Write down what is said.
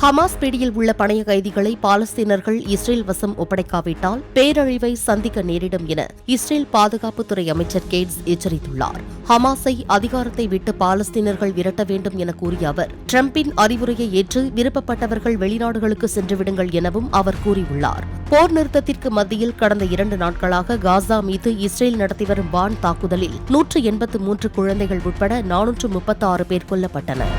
Hamas பிடியில் உள்ள பணைய கைதிகளை பாலஸ்தீனர்கள் இஸ்ரேல் வசம் ஒப்படைக்காவிட்டால் பேரழிவை சந்திக்க நேரிடும் என இஸ்ரேல் பாதுகாப்புத்துறை அமைச்சர் கேட்ஸ் எச்சரித்துள்ளார். ஹமாஸை அதிகாரத்தை விட்டு பாலஸ்தீனர்கள் விரட்ட வேண்டும் என கூறிய அவர் டிரம்பின் அறிவுரையை ஏற்று விருப்பப்பட்டவர்கள் வெளிநாடுகளுக்கு சென்றுவிடுங்கள் எனவும் அவர் கூறியுள்ளார். போர் நிறுத்தத்திற்கு மத்தியில் கடந்த இரண்டு நாட்களாக காசா மீது இஸ்ரேல் நடத்தி வரும் வான் தாக்குதலில் நூற்று எண்பத்து மூன்று குழந்தைகள் உட்பட நானூற்று முப்பத்தாறு பேர் கொல்லப்பட்டனர்.